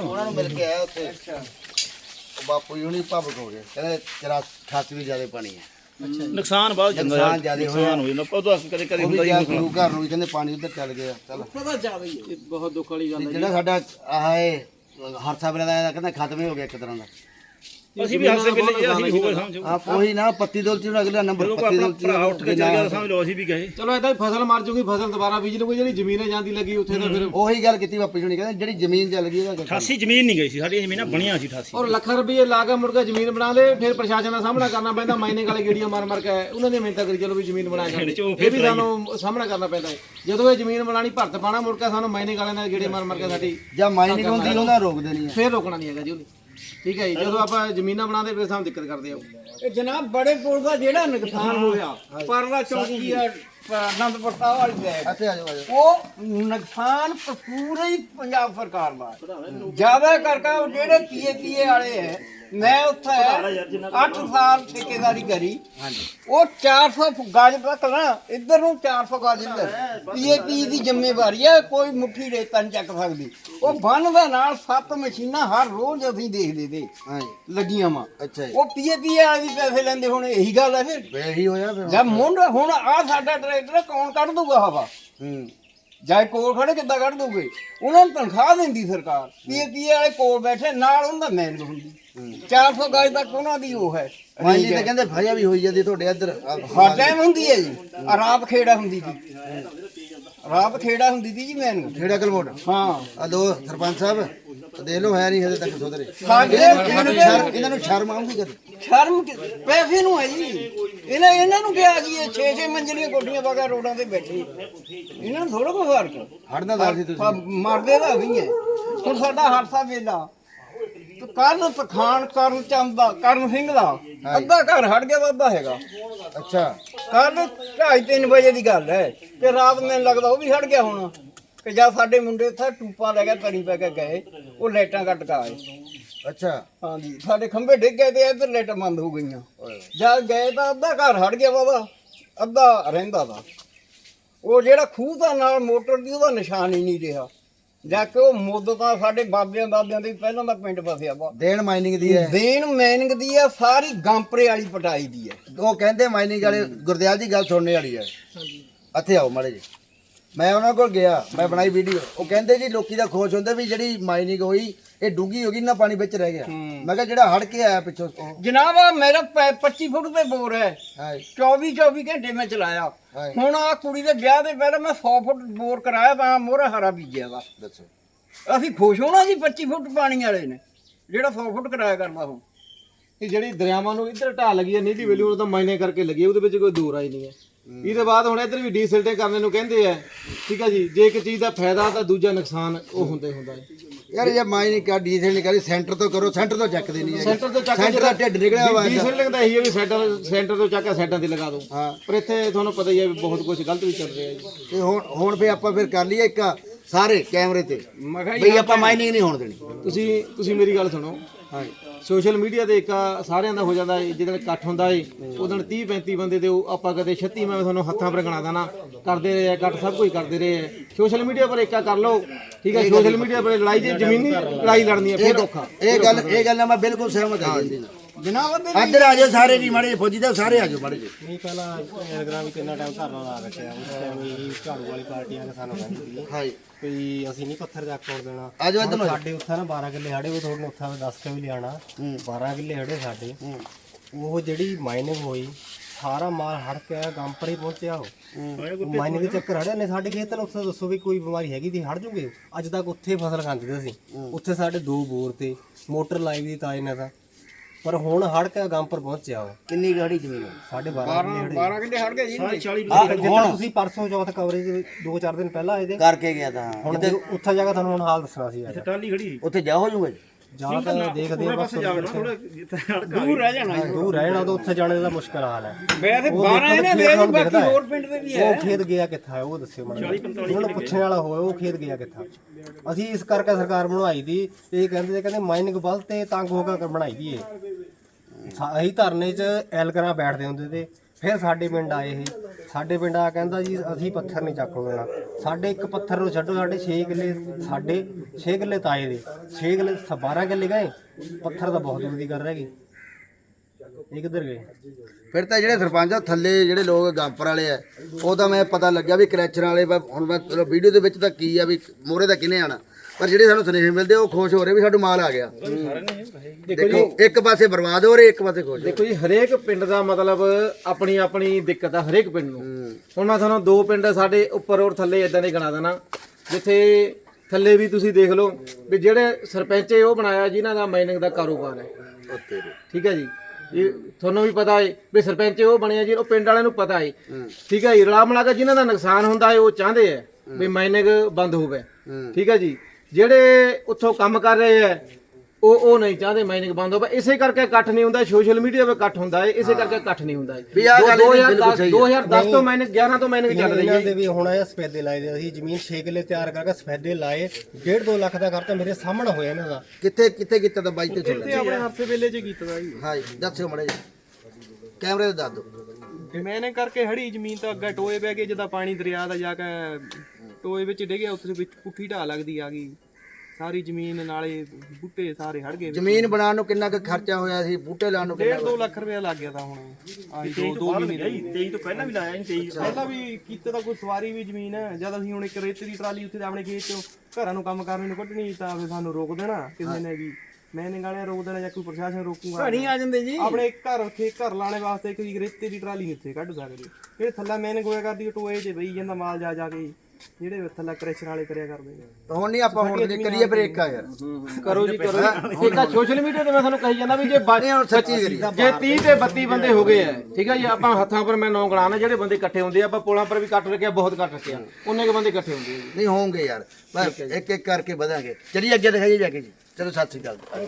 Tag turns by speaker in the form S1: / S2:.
S1: ਉਹਨਾਂ ਨੂੰ ਮਿਲ ਕੇ ਆਇਆ ਉੱਥੇ ਉਹ ਬਾਪੂ ਜੀ ਹੁਣੀ ਭਾਵੁਕ ਹੋ ਗਏ ਕਹਿੰਦੇ ਤੇਰਾ ਖਾਸ ਵੀ ਜ਼ਿਆਦਾ ਪਾਣੀ ਹੈ।
S2: ਨੁਕਸਾਨ ਬਹੁਤ ਜਾਂਦਾ
S1: ਨੁਕਸਾਨ
S2: ਯਾਰ,
S1: ਜ਼ਿਆਦੇ ਹੋਇਆ।
S2: ਹੋ ਜਾਂਦਾ ਉਹ ਤਾਂ ਕਦੇ ਕਦੇ
S1: ਉਹ
S2: ਹੁੰਦਾ
S1: ਵੀ
S2: ਹੀ
S1: ਗੁਰੂ ਘਰ ਨੂੰ ਵੀ ਕਹਿੰਦੇ ਪਾਣੀ ਉੱਧਰ ਚੱਲ ਗਿਆ। ਚਲ।
S3: ਬਹੁਤ ਦੁੱਖ ਵਾਲੀ ਗੱਲ
S1: ਜਿਹੜਾ ਸਾਡਾ ਆਹ ਇਹ ਹਰਸਾ ਵੇਲੇ ਦਾ ਕਹਿੰਦਾ ਖਤਮ ਹੀ ਹੋ ਗਿਆ ਇੱਕ ਤਰ੍ਹਾਂ ਦਾ।
S2: ਅਸੀਂ ਵੀ ਹਾਸੇ ਵੇਲੇ ਜੀ ਅਸੀਂ ਹੋਵੇ ਸਮਝੋ।
S1: ਆ ਉਹੀ ਨਾ ਪੱਤੀ ਦੋਲਚੀ ਨੂੰ ਅਗਲਾ ਨੰਬਰ ਪੱਤੀ
S2: ਆਪਣਾ
S1: ਦੋਲਚੀ
S2: ਭਰਾ ਉੱਠ ਕੇ ਚੱਲ ਗਿਆ ਸਮਝ ਲਓ ਅਸੀਂ ਵੀ ਗਏ
S3: ਚਲੋ ਏਦਾਂ ਹੀ ਫਸਲ ਮਰ ਜੂਗੀ ਫਸਲ ਦੁਬਾਰਾ ਬੀਜ ਲੂਗੀ ਜਿਹੜੀ ਜ਼ਮੀਨੇ ਜਾਂਦੀ ਲੱਗੀ ਉੱਥੇ ਤਾਂ ਫਿਰ
S1: ਉਹੀ ਗੱਲ ਕੀਤੀ ਬਾਪੂ ਜੀ ਨੇ ਕਹਿੰਦੇ ਜਿਹੜੀ ਜ਼ਮੀਨ ਚੱਲ ਗਈ ਉਹਦਾ ਕੀ
S2: 88 ਜ਼ਮੀਨ ਨਹੀਂ ਗਈ ਸੀ ਸਾਡੀਆਂ ਜ਼ਮੀਨਾਂ ਬਣੀਆਂ ਸੀ 88
S3: ਔਰ ਲੱਖਾਂ ਰੁਪਏ ਲਾ ਕੇ ਮੁੜ ਕੇ ਜ਼ਮੀਨ ਬਣਾ ਲੇ ਫਿਰ ਪ੍ਰਸ਼ਾਸਨ ਦਾ ਸਾਹਮਣਾ ਕਰਨਾ ਪੈਂਦਾ ਮਾਈਨਿੰਗ ਵਾਲੇ ਗੇੜੀਆਂ ਮਾਰ ਮਾਰ ਕੇ ਉਹਨਾਂ ਦੀ ਮਿਹਨਤ ਕਰੀ ਚਲੋ ਵੀ ਜ਼ਮੀਨ ਬਣਾ
S2: ਫਿਰ
S3: ਜਾਂਦੇ ਇਹ ਵੀ ਸਾਨੂੰ ਸਾਹਮਣਾ ਕਰਨਾ ਪੈਂਦਾ ਹੈ। ਜਦੋਂ ਇਹ ਜ਼ਮੀਨ ਬਣਾਣੀ ਭਰਤ ਪਾਣਾ ਮੁੜ ਕੇ ਸਾਨੂੰ ਮਾਈਨਿੰਗ ਵਾਲਿਆਂ ਨਾਲ ਗੇੜੇ ਮਾਰ ਮਾਰ ਕੇ ਸਾਡੀ
S1: ਜਾਂ ਮਾਈਨਿੰਗ ਹੁੰਦੀ ਉਹਨਾਂ ਰੋਕਦੇ ਨਹੀਂ ਆ
S3: ਫੇਰ ਰੋਕਣਾ ਨਹੀਂ ਹੈਗਾ ਜੀ ਉਹਨੇ। ਠੀਕ ਹੈ ਜੀ ਜਦੋਂ ਆਪਾਂ ਜ਼ਮੀਨਾਂ ਬਣਾਉਂਦੇ ਫਿਰ ਸਾਨੂੰ ਦਿੱਕਤ ਕਰਦੇ ਆ ਉਹ।
S4: ਇਹ ਜਨਾਬ ਬੜੇ ਪੁਲ ਦਾ ਜਿਹੜਾ ਨੁਕਸਾਨ ਹੋਇਆ ਪਰਲਾ ਚੌਂਕੀ ਆ ਆਨੰਦਪੁਰ ਸਾਹਿਬ ਵਾਲੀ ਸਾਈਡ
S1: ਇੱਥੇ ਆ ਜਾਓ ਆ ਜਾਓ।
S4: ਉਹ ਨੁਕਸਾਨ ਪ- ਪੂਰੇ ਹੀ ਪੰਜਾਬ ਸਰਕਾਰ ਦਾ ਜ਼ਿਆਦਾ ਕਰਕੇ ਉਹ ਜਿਹੜੇ ਪੀਏ ਪੀਏ ਵਾਲੇ ਹੈ ਮੈਂ ਉੱਥੇ 8 ਸਾਲ ਠੇਕੇਦਾਰੀ ਕਰੀ। ਉਹ 400 ਗਜ ਤੱਕ ਨਾ ਇੱਧਰ ਨੂੰ 400 ਗਜ ਇੱਧਰ। ਪੀਏ ਪੀ ਦੀ ਜ਼ਿੰਮੇਵਾਰੀ ਹੈ ਕੋਈ ਮੁੱਠੀ ਰੇਤਾ ਨਹੀਂ ਚੱਕ ਸਕਦੀ। ਉਹ ਬੰਨ ਦੇ ਨਾਲ ਸੱਤ ਮਸ਼ੀਨਾਂ ਹਰ ਰੋਜ਼ ਅਸੀਂ ਦੇਖਦੇ ਤੇ
S1: ਹਾਂਜੀ।
S4: ਲੱਗੀਆਂ ਵਾ।
S1: ਅੱਛਾ ਜੀ।
S4: ਉਹ ਪੀਏ ਪੀਏ ਵਾਲੇ ਵੀ ਪੈਸੇ ਲੈਂਦੇ ਹੁਣ ਇਹੀ ਗੱਲ ਹੈ ਫਿਰ।
S1: ਇਹੀ ਹੋਇਆ ਫਿਰ।
S4: ਜਦ ਮੁੰਡ ਹੁਣ ਆ ਸਾਡਾ ਟਰੈਕਟਰ ਕੌਣ ਕੱਢ ਦੂਗਾ ਹਵਾ?
S1: ਹੂੰ।
S4: ਜਾਇ ਕੋਲ ਖੜੇ ਕਿੱਦਾਂ ਕੱਢ ਦੂਗੇ ਉਹਨਾਂ ਨੂੰ ਤਨਖਾਹ ਦਿੰਦੀ ਸਰਕਾਰ। ਪੀਏ ਪੀਏ ਵਾਲੇ ਕੋਲ ਬੈਠੇ ਨਾਲ ਉਹਨਾਂ ਦਾ ਮੈਨੇਜ ਹੁੰਦੀ। 400 ਗਜ ਤੱਕ ਉਹਨਾਂ ਦੀ ਉਹ ਹੈ।
S1: ਮਾਈਨਿੰਗ ਤਾਂ ਕਹਿੰਦੇ ਫਜਾ ਵੀ ਹੋਈ ਜਾਂਦੀ ਤੁਹਾਡੇ ਇੱਧਰ।
S4: ਟਾਈਮ ਹੁੰਦੀ ਹੈ ਜੀ। ਆਹ ਰਾਤ ਖੇੜਾ ਹੁੰਦੀ ਸੀ। ਰਾਤ ਖੇੜਾ ਹੁੰਦੀ ਸੀ ਜੀ ਮੈਨੇਜ
S1: ਖੇੜਾ ਕਲਮੋਟ
S4: ਹਾਂ।
S1: ਆ ਦੋ ਸਰਪੰਚ ਸਾਹਿਬ। ਦੇਖ ਲਓ ਹੈ ਨਹੀਂ ਹਜੇ ਤੱਕ ਸੁਧਰੇ।
S4: ਸਾਡੇ
S1: ਇਹਨਾਂ ਨੂੰ ਸ਼ਰਮ ਇਹਨਾਂ ਨੂੰ ਸ਼ਰਮ ਆਉਂਦੀ ਕਦੇ
S4: ਸ਼ਰਮ ਕਿ- ਪੈਸੇ ਨੂੰ ਹੈ ਜੀ। ਇਹਨਾਂ ਇਹਨਾਂ ਨੂੰ ਕਿਹਾ ਜੀ ਇਹ 6-6 ਮੰਜ਼ਲੀਆਂ ਕੋਠੀਆਂ ਕੇ ਰੋਡਾਂ ਤੇ ਬੈਠੇ। ਇਹਨਾਂ ਨੂੰ ਥੋੜਾ ਕੋਈ ਫ਼ਰਕ
S1: ਹੜਨਾ ਦਾ ਸੀ ਤੁਸੀਂ।
S4: ਮਰਦੇ ਦਾ ਵੀ ਹੈ। ਹੁਣ ਸਾਡਾ ਹਾਦਸਾ ਵੇਲਾ। ਕਰਨ ਪਖਾਨ ਕਰਨ ਚੰਦ ਦਾ ਕਰਨ ਸਿੰਘ ਦਾ। ਅੱਧਾ ਘਰ ਹਟ ਗਿਆ ਵਾ, ਅੱਧਾ ਹੈਗਾ।
S1: ਅੱਛਾ।
S4: ਕੱਲ 2:30 ਵਜੇ ਦੀ ਗੱਲ ਹੈ। ਤੇ ਰਾਤ ਮੈਨੂੰ ਲੱਗਦਾ ਉਹ ਵੀ ਹਟ ਗਿਆ ਹੋਣਾ। ਕਿ ਜਦ ਸਾਡੇ ਮੁੰਡੇ ਉੱਥੇ ਟੂਪਾਂ ਲੈ ਕੇ ਤਰੀ ਪੈ ਕੇ ਗਏ। ਉਹ ਲਾਈਟਾਂ ਕੱਟ ਕੇ ਆਏ
S1: ਅੱਛਾ।
S4: ਹਾਂਜੀ ਸਾਡੇ ਖੰਭੇ ਡਿੱਗ ਗਏ ਤੇ ਇੱਧਰ ਲਾਈਟਾਂ ਬੰਦ ਹੋ ਗਈਆਂ। ਜਦ ਗਏ ਤਾਂ ਅੱਧਾ ਘਰ ਹਟ ਗਿਆ ਬਾਬਾ ਅੱਧਾ ਰਹਿੰਦਾ ਦਾ ਉਹ ਜਿਹੜਾ ਖੂਹ ਦਾ ਨਾਲ ਮੋਟਰ ਦੀ ਉਹਦਾ ਨਿਸ਼ਾਨ ਹੀ ਨਹੀਂ ਰਿਹਾ। ਜਾ ਕੇ ਉਹ ਮੁੱਦ ਤਾਂ ਸਾਡੇ ਬਾਬਿਆਂ ਦਾਦਿਆਂ ਦੇ ਪਹਿਲਾਂ ਦਾ ਪਿੰਡ ਫਸਿਆ ਵਾ।
S1: ਦੇਣ ਮਾਈਨਿੰਗ ਦੀ ਹੈ।
S4: ਦੇਣ ਮੈਨਿੰਗ ਦੀ ਆ ਸਾਰੀ ਗੰਪਰੇ ਵਾਲੀ ਪਟਾਈ ਦੀ ਹੈ।
S1: ਉਹ ਕਹਿੰਦੇ ਮਾਈਨਿੰਗ ਵਾਲੇ ਗੁਰਦਿਆਲ ਦੀ ਗੱਲ ਸੁਣਨੇ ਵਾਲੀ ਹੈ। ਇੱਥੇ ਆਓ ਮਾੜੇ ਜੀ ਮੈਂ ਉਹਨਾਂ ਕੋਲ ਗਿਆ ਮੈਂ ਬਣਾਈ ਵੀਡੀਓ ਉਹ ਕਹਿੰਦੇ ਜੀ ਲੋਕੀ ਦਾ ਖੁਸ਼ ਹੁੰਦੇ ਵੀ ਜਿਹੜੀ ਮਾਈਨਿੰਗ ਹੋਈ ਇਹ ਡੂੰਗੀ ਹੋ ਗਈ ਨਾ ਪਾਣੀ ਵਿੱਚ ਰਹਿ ਗਿਆ। ਮੈਂ ਕਿਹਾ ਜਿਹੜਾ ਹੜ ਕੇ ਆਇਆ ਪਿੱਛੋਂ ਉਹ
S4: ਜਨਾਬ ਆਹ ਮੇਰਾ ਪੈ- 25 ਫੁੱਟ ਤੇ ਬੋਰ ਹੈ।
S1: ਹਾਂ
S4: 24 24 ਘੰਟੇ ਮੈਂ ਚਲਾਇਆ। ਹੁਣ ਆ ਕੁੜੀ ਦੇ ਵਿਆਹ ਦੇ ਪਹਿਲਾਂ ਮੈਂ 100 ਫੁੱਟ ਬੋਰ ਕਰਾਇਆ ਤਾਂ ਮੋਹਰਾ ਹਰਾ ਬੀਜਿਆ ਵਾ।
S1: ਦੱਸੋ।
S4: ਅਸੀਂ ਖੁਸ਼ ਹੋਣਾ ਜੀ 25 ਫੁੱਟ ਪਾਣੀ ਵਾਲੇ ਨੇ। ਜਿਹੜਾ 100 ਫੁੱਟ ਕਰਾਇਆ ਕਰਦਾ ਹੁਣ।
S3: ਇਹ ਜਿਹੜੀ ਦਰਿਆਵਾਂ ਨੂੰ ਇੱਧਰ ਢਾਹ ਲੱਗੀ ਹੈ ਨੀਲੀ ਵੈਲੀ ਉਹ ਤਾਂ ਮਾਇਨੇ ਕਰਕੇ ਲੱਗੀ ਹੈ, ਉਹਦੇ ਵਿੱਚ ਕੋਈ ਦੂਰ ਆਈ ਨਹੀਂ ਹੈ। ਇਹਦੇ ਬਾਅਦ ਹੁਣ ਇੱਧਰ ਵੀ ਡੀਸਲਟੇ ਕਰਨੇ ਨੂੰ ਕਹਿੰਦੇ ਆ। ਠੀਕ ਹੈ ਜੀ ਜੇ ਇੱਕ ਚੀਜ਼ ਦਾ ਫਾਇਦਾ ਤਾਂ ਦੂਜਾ ਨੁਕਸਾਨ ਉਹ ਹੁੰਦਾ ਹੁੰਦਾ ਹੈ
S1: ਯਾਰ ਜੇ ਮਾਈਨਿੰਗ ਕਾ ਡੀਜ਼ਲ ਨਹੀਂ ਕਰੀ ਸੈਂਟਰ ਤੋਂ ਕਰੋ ਸੈਂਟਰ ਤੋਂ ਚੱਕਦੇ ਨਹੀਂ।
S3: ਸੈਂਟਰ ਤੋਂ ਚੱਕ
S1: ਸੈਂਟਰ ਦਾ ਢਿੱਡ ਨਿਕਲਿਆ ਹੋਇਆ।
S3: ਡੀਸਲ ਦਾ ਇਹੀ ਹੈ ਵੀ ਸੈਂਟਰ ਸੈਂਟਰ ਤੋਂ ਚੱਕ ਕੇ ਤੇ ਲਗਾ ਦਿਓ
S1: ਹਾਂ।
S3: ਪਰ ਇੱਥੇ ਤੁਹਾਨੂੰ ਪਤਾ ਹੀ ਹੈ ਵੀ ਬਹੁਤ ਕੁਝ ਗਲਤ ਵੀ ਚੱਲ ਰਿਹਾ ਹੈ ਜੀ।
S1: ਤੇ ਹੁਣ ਹੁਣ ਫੇ ਆਪਾਂ ਫਿਰ ਕਰ ਲਈਏ ਇੱਕ ਸਾਰੇ ਕੈਮਰੇ ਤੇ।
S4: ਮੈਂ ਕਿਹਾ ਜੀ
S1: ਬਈ ਆਪਾਂ ਮਾਈਨਿੰਗ ਨਹੀਂ ਹੋਣ ਦੇਣੀ।
S3: ਤੁਸੀਂ ਤੁਸੀਂ ਮੇਰੀ ਗੱਲ ਸੁਣੋ।
S1: ਹਾਂ।
S3: ਸੋਸ਼ਲ ਮੀਡੀਆ ਤੇ ਇੱਕ ਆ ਸਾਰਿਆਂ ਦਾ ਹੋ ਜਾਂਦਾ ਹੈ ਜਦੋਂ ਇਕੱਠ ਹੁੰਦਾ ਏ ਉਦੋਂ 30 35 ਬੰਦੇ ਦੇ ਉਹ ਆਪਾਂ ਕਦੇ 36 ਮੈਂ ਤੁਹਾਨੂੰ ਹੱਥਾਂ ਪਰ ਗਣਾ ਦੇਣਾ। ਕਰਦੇ ਰਹੇ ਆ ਇਕੱਠ ਸਭ ਕੁਝ ਕਰਦੇ ਰਹੇ ਆ। ਸੋਸ਼ਲ ਮੀਡੀਆ ਪਰ ਏਕਾ ਕਰ ਲਓ ਠੀਕ ਹੈ ਸੋਸ਼ਲ ਮੀਡੀਆ ਪਰ ਲੜਾਈ ਜੇ ਜ਼ਮੀਨੀ ਲੜਾਈ ਲੜਨੀ ਹੈ ਫਿਰ ਔਖਾ
S1: ਇਹ ਗੱਲ ਇਹ ਗੱਲ ਨਾਲ ਮੈਂ ਬਿਲਕੁਲ ਸਹਿਮਤ ਹਾਂ ਜੀ।
S4: ਜਨਾਬ
S1: ਇੱਧਰ ਆ ਜਾਓ ਸਾਰੇ ਜੀ ਮਾੜੇ ਜਿਹੇ ਫੌਜੀ ਦਾ ਸਾਰੇ ਆ ਜਾਓ ਮਾੜੇ ਜੀ
S5: ਨਹੀਂ ਪਹਿਲਾਂ ਐਨਗ੍ਰਾਮ ਵਿੱਚ ਇੰਨਾ ਟਾਈਮ ਧਰਨਾ ਲਾ ਰੱਖਿਆ। ਉਸ ਟਾਈਮ ਹੀ ਝਾੜੂ ਵਾਲੀ ਪਾਰਟੀ ਆ ਕੇ ਸਾਨੂੰ ਕਹਿੰਦੀ ਸੀ
S1: ਹਾਂ ਜੀ
S5: ਵੀ ਅਸੀਂ ਨਹੀਂ ਪੱਥਰ ਚੱਕ ਕੋੜ ਦੇਣਾ।
S1: ਆ ਜਾਓ ਇੱਧਰ ਨੂੰ ਆ ਜਾਓ।
S5: ਸਾਡੇ ਉੱਥੇ ਨਾ 12 ਕਿੱਲੇ ਸਾਡੇ ਉਹ ਤੁਹਾਡੇ ਉੱਥੇ 10 ਕੇ ਵੀ ਲਿਆਣਾ 12 ਕਿੱਲੇ ਹੜੇ ਸਾਡੇ। ਉਹ ਜਿਹੜੀ ਮਾਈਨਿੰਗ ਹੋਈ ਸਾਰਾ ਮਾਲ ਹੜ ਕੇ ਗੰਪਰ ਹੀ ਪਹੁੰਚਿਆ ਉਹ। ਮਾਈਨਿੰਗ ਦੇ ਚੱਕਰ ਹੜਿਆ ਨੇ ਸਾਡੇ ਖੇਤ ਨੂੰ ਉੱਥੇ ਦੱਸੋ ਵੀ ਕੋਈ ਬਿਮਾਰੀ ਹੈਗੀ ਦੀ ਹੜ ਜੂਗੇ? ਅੱਜ ਤੱਕ ਉੱਥੇ ਫਸਲ ਖਾਂਦੇ ਸੀ ਉੱਥੇ ਸਾਡੇ ਦੋ ਬੋਰ ਤੇ ਮੋਟਰ ਲਾਈ ਵੀ ਤਾਏ ਨੇ ਤਾਂ ਪਰ ਹੁਣ ਹੜ ਕੇ ਗੰਪਰ ਪਹੁੰਚਿਆ ਉਹ।
S1: ਕਿੰਨੀ ਗਾੜੀ ਜ਼ਮੀਨ ਹੈ?
S5: ਸਾਡੇ 12 ਕਿੱਲੇ ਹੜੇ
S4: 12 ਘੰਟੇ ਹਟ ਗਏ ਜੀ
S5: ਆਹ ਜਿੱਦਾਂ ਤੁਸੀਂ ਪਰਸੋਂ ਚੌਥ ਕਵਰੇਜ ਦੋ ਚਾਰ ਦਿਨ ਪਹਿਲਾਂ ਆਏ ਦੇ
S1: ਕਰਕੇ ਗਿਆ ਤਾਂ।
S5: ਹੁਣ ਜੇ ਉੱਥੇ ਜਾ ਕੇ ਤੁਹਾਨੂੰ ਹੁਣ ਹਾਲ ਦੱਸਣਾ ਸੀ ਅੱਜ।
S2: ਟਾਲੀ ਖੜੀ ਸੀ।
S1: ਉੱਥੇ ਜਾ ਹੋ ਜਾਊਗਾ ਜੀ।
S5: ਜਾਂ ਤਾਂ ਦੇਖਦੇ ਆ ਬਸ
S4: ਦੂਰ ਰਹਿ ਜਾਣਾ ਜੀ।
S5: ਦੂਰ ਰਹਿਣਾ ਤਾਂ ਉੱਥੇ ਜਾਣੇ ਦਾ ਮੁਸ਼ਕਲ ਹਾਲ ਹੈ।
S4: ਵੈਸੇ
S5: ਉਹ
S4: 12
S5: ਦੇਖੋ
S4: ਇਹਨੇ ਦੇ ਬਾਕੀ। ਹੋਰ ਪਿੰਡ ਦੇ ਵੀ ਹੈ।
S5: ਉਹ ਖੇਤ ਗਿਆ ਕਿੱਥਾ ਹੈ ਉਹ ਦੱਸਿਓ ਮੈਨੂੰ। ਉਹਨਾਂ ਨੂੰ ਪੁੱਛਣ ਵਾਲਾ ਹੋਇਆ ਉਹ ਖੇਤ ਗਿਆ ਕਿੱਥਾ। ਅਸੀਂ ਇਸ ਕਰਕੇ ਸਰਕਾਰ ਬਣਵਾਈ ਦੀ ਇਹ ਕਹਿੰਦੇ ਤੇ ਕਹਿੰਦੇ ਮਾਈਨਿੰਗ ਬਲ ਤੇ ਤੰਗ ਹੋ ਕੇ ਬਣਾਈ ਦੀ ਇਹ। ਸਾ- ਅਸੀਂ ਧਰਨੇ 'ਚ ਐਲਕਰਾ ਬੈਠਦੇ ਹੁੰਦੇ ਤੇ ਫਿਰ ਸਾਡੇ ਪਿੰਡ ਆਏ ਇਹ। ਸਾਡੇ ਪਿੰਡ ਆ ਕਹਿੰਦਾ ਜੀ, ਅਸੀਂ ਪੱਥਰ ਨਹੀਂ ਚੱਕ ਲੈਣਾ। ਸਾਡੇ ਇੱਕ ਪੱਥਰ ਨੂੰ ਛੱਡੋ, ਸਾਡੇ 6 ਕਿੱਲੇ, ਸਾਡੇ 6 ਕਿੱਲੇ ਤਾਏ ਦੇ। 6 ਕਿੱਲੇ 12 ਕਿੱਲੇ ਗਏ। ਪੱਥਰ ਤਾਂ ਬਹੁਤ ਦੂਰ ਕਰ ਰਹਿ ਗਈ। ਇਹ ਕਿੱਧਰ ਗਏ?
S1: ਫਿਰ ਤਾਂ ਜਿਹੜੇ ਸਰਪੰਚ ਆ, ਥੱਲੇ ਜਿਹੜੇ ਲੋਕ ਗੰਪਰ ਵਾਲੇ ਆ, ਉਹ ਤਾਂ ਮੈਂ ਪਤਾ ਲੱਗਿਆ ਵੀ ਕਲੈਚਰ ਵਾਲੇ ਵਾ- ਹੁਣ ਮੈਂ ਚਲੋ ਵੀਡੀਓ ਦੇ ਵਿੱਚ ਤਾਂ ਕੀ ਆ ਵੀ ਮੋਰੇ ਦਾ ਕਿਹਨੇ ਆਣਾ ਪਰ ਜਿਹੜੇ ਸਾਨੂੰ ਸੁਨੇਹੇ ਮਿਲਦੇ ਉਹ ਖੁਸ਼ ਹੋ ਰਹੇ ਵੀ ਸਾਡਾ ਮਾਲ ਆ ਗਿਆ। ਦੇਖੋ ਇੱਕ ਪਾਸੇ ਬਰਬਾਦ ਹੋ ਰਹੇ ਇੱਕ ਪਾਸੇ ਖੁਸ਼
S3: ਦੇਖੋ ਜੀ ਹਰੇਕ ਪਿੰਡ ਦਾ ਮਤਲਬ ਆਪਣੀ ਆਪਣੀ ਦਿੱਕਤ ਆ ਹਰੇਕ ਪਿੰਡ ਨੂੰ। ਹੁਣ ਮੈਂ ਤੁਹਾਨੂੰ ਦੋ ਪਿੰਡ ਸਾਡੇ ਉੱਪਰ ਔਰ ਥੱਲੇ ਇਦਾਂ ਦੇ ਗਣਾ ਦੇਣਾ। ਜਿੱਥੇ ਥੱਲੇ ਵੀ ਤੁਸੀਂ ਦੇਖ ਲਓ ਵੀ ਜਿਹੜੇ ਸਰਪੰਚ ਉਹ ਬਣਾਇਆ ਜਿਨ੍ਹਾਂ ਦਾ ਮਾਈਨਿੰਗ ਦਾ ਕਾਰੋਬਾਰ ਹੈ। ਠੀਕ ਹੈ ਜੀ? ਇਹ ਤੁਹਾਨੂੰ ਵੀ ਪਤਾ ਹੈ ਵੀ ਸਰਪੰਚ ਉਹ ਬਣਿਆ ਜੀ ਉਹ ਪਿੰਡ ਵਾਲਿਆਂ ਨੂੰ ਪਤਾ ਹੈ। ਠੀਕ ਹੈ ਜੀ? ਰਲਾ ਮਿਲਾ ਕੇ ਜਿਨ੍ਹਾਂ ਦਾ ਨੁਕਸਾਨ ਹੁੰਦਾ ਹੈ ਉਹ ਚਾਹੁੰਦੇ ਹੈ ਵੀ ਮਾਈਨਿੰਗ ਬੰਦ ਹੋਵੇ। ਠੀਕ ਹੈ ਜੀ? ਜਿਹੜੇ ਉੱਥੋਂ ਕੰਮ ਕਰ ਰਹੇ ਹੈ ਉਹ ਉਹ ਨਹੀਂ ਚਾਹੁੰਦੇ ਮਾਈਨਿੰਗ ਬੰਦ ਹੋਵੇ। ਇਸੇ ਕਰਕੇ ਇਕੱਠ ਨਹੀਂ ਹੁੰਦਾ ਸੋਸ਼ਲ ਮੀਡੀਆ 'ਤੇ ਇਕੱਠ ਹੁੰਦਾ ਹੈ ਇਸੇ ਕਰਕੇ ਇਕੱਠ ਨਹੀਂ ਹੁੰਦਾ ਹੈ
S1: ਵੀ ਆਹ ਗੱਲ ਇਹਦੀ ਬਿਲਕੁਲ
S3: 2010
S1: ਸਹੀ ਹੈ।
S3: 2010 ਤੋਂ ਮਾਈਨਿੰਗ 11 ਤੋਂ ਮਾਈਨਿੰਗ ਚੱਲ ਰਹੀ
S5: ਇਹਨਾਂ
S3: ਹੈ
S5: ਦੇ ਵੀ ਹੁਣ ਇਹ ਸਫੈਦੇ ਲਾਏ ਦੇ ਅਸੀਂ ਜ਼ਮੀਨ 6 ਕਿੱਲੇ ਤਿਆਰ ਕਰਕੇ ਸਫੈਦੇ ਲਾਏ। 1.5 2 ਲੱਖ ਦਾ ਖਰਚਾ ਮੇਰੇ ਸਾਹਮਣੇ ਹੋਇਆ ਇਹਨਾਂ ਦਾ।
S1: ਕਿੱਥੇ ਕਿੱਥੇ ਕੀਤਾ ਤਾਂ ਬਾਈ ਤੇ ਸੁਣ
S5: ਆਪਣੇ ਹੱਥੇ ਵੇਲੇ 'ਚ ਕੀਤਾ ਜੀ
S1: ਹਾਂ ਜੀ ਦੱਸਿਓ ਮੜੇ ਜੀ ਕੈਮਰੇ ਤੇ ਦੱਸ ਦਿਓ।
S6: ਮੈਨੇ ਕਰਕੇ ਹੜੀ ਜ਼ਮੀਨ ਤੋਂ ਅੱਗੇ ਟੋਏ ਬਹਿ ਗਏ ਜਦੋਂ ਪਾਣੀ ਦਰਿਆ ਦਾ ਜਾ ਕੇ ਟੋਏ ਵਿੱਚ ਡਿੱਗਿਆ ਉੱਥੇ ਵਿੱਚ ਪੁੱਠੀ ਢਾਹ ਲੱਗਦੀ ਆ ਗਈ। ਸਾਰੀ ਜ਼ਮੀਨ ਨਾਲੇ ਬੂਟੇ ਸਾਰੇ ਹੜ ਗਏ
S1: ਜ਼ਮੀਨ ਬਣਾਉਣ ਨੂੰ ਕਿੰਨਾ ਕੁ ਖਰਚਾ ਹੋਇਆ ਸੀ? ਬੂਟੇ ਲਾਉਣ ਨੂੰ ਕਿੰਨਾ
S6: 1.5 ਲੱਖ ਰੁਪਇਆ ਲੱਗ ਗਿਆ ਤਾਂ ਹੁਣ। ਆਹੀ ਦੋ ਦੋ ਮਹੀਨੇ ਦਾ ਹੀ।
S2: 23 ਤੋਂ ਪਹਿਲਾਂ ਵੀ ਲਾਇਆ ਨਹੀਂ 23
S6: ਪਹਿਲਾਂ ਵੀ ਕੀਤੇ ਤਾਂ ਕੋਈ ਸਵਾਰੀ ਵੀ ਜ਼ਮੀਨ ਹੈ। ਜਦ ਅਸੀਂ ਹੁਣ ਇੱਕ ਰੇਤੇ ਦੀ ਟਰਾਲੀ ਉੱਥੇ ਆਪਣੇ ਖੇਤ ਚੋਂ ਘਰਾਂ ਨੂੰ ਕੰਮ ਕਰਨ ਨੂੰ ਕੱਢਣੀ ਤਾਂ ਫਿਰ ਸਾਨੂੰ ਰੋਕ ਦੇਣਾ ਕਿਸੇ ਨੇ ਵੀ। ਮੈਂ ਨਿਗਾਲਿਆ ਰੋਕ ਦੇਣਾ ਜਾਂ ਕੋਈ ਪ੍ਰਸ਼ਾਸਨ ਰੋਕੂਗਾ।
S4: ਘਣੀ ਆ ਜਾਂਦੇ ਜੀ।
S6: ਆਪਣੇ ਘਰ ਉੱਥੇ ਘਰ ਲਾਣੇ ਵਾਸਤੇ ਇੱਕ ਵੀ ਰੇਤੇ ਦੀ ਟਰਾਲੀ ਨਹੀਂ ਉੱਥੇ ਕੱਢ ਸਕਦੇ। ਜਿਹੜੇ ਥੱਲਾ ਮੈਨ ਗੋਇਆ ਕਰਦੀ ਟੋਏ 'ਚ ਬਈ ਜਾਂਦਾ ਮਾਲ ਜਾ ਜਾ ਕੇ। ਜਿਹੜੇ ਥੱਲਾ ਕ੍ਰੈਸ਼ਰ ਵਾਲੇ ਕਰਿਆ ਕਰਦੇ ਨੇ।
S1: ਤਾਂ ਹੁਣ ਨਹੀਂ ਆਪਾਂ ਹੁਣ ਜੇ ਕਰੀਏ ਬ੍ਰੇਕ ਆ ਯਾਰ।
S3: ਕਰੋ ਜੀ ਕਰੋ ਜੀ। ਇੱਕ ਤਾਂ ਸੋਸ਼ਲ ਮੀਡੀਆ ਤੇ ਮੈਂ ਤੁਹਾਨੂੰ ਕਹੀ ਜਾਂਦਾ ਵੀ ਜੇ ਬਾ-
S1: ਨਹੀਂ ਹੁਣ ਸੱਚੀ ਕਰੀਏ।
S3: ਜੇ 30 ਤੇ 32 ਬੰਦੇ ਹੋ ਗਏ ਆ ਠੀਕ ਹੈ ਜੀ ਆਪਾਂ ਹੱਥਾਂ ਪਰ ਮੈਂ ਨੌ ਗਣਾਣਾ ਜਿਹੜੇ ਬੰਦੇ ਇਕੱਠੇ ਹੁੰਦੇ ਆ ਆਪਾਂ ਪੁਲਾਂ ਪਰ ਵੀ ਕੱਟ ਰੱਖਿਆ ਬਹੁਤ ਕੱਟ ਰੱਖਿਆ ਉਹਨੇ ਕੇ ਬੰਦੇ ਇਕੱਠੇ ਹੁੰਦੇ ਆ ਜੀ।
S1: ਨਹੀਂ ਹੋਣਗੇ ਯਾਰ। ਬਸ ਇੱਕ ਇੱਕ ਕਰਕੇ ਵਧਾਂਗੇ। ਚਲਿਏ ਅੱਗੇ ਦਿਖਾਈਏ ਜਾ ਕੇ ਜੀ। ਚਲੋ ਸਤਿ ਸ੍ਰੀ ਅਕਾਲ।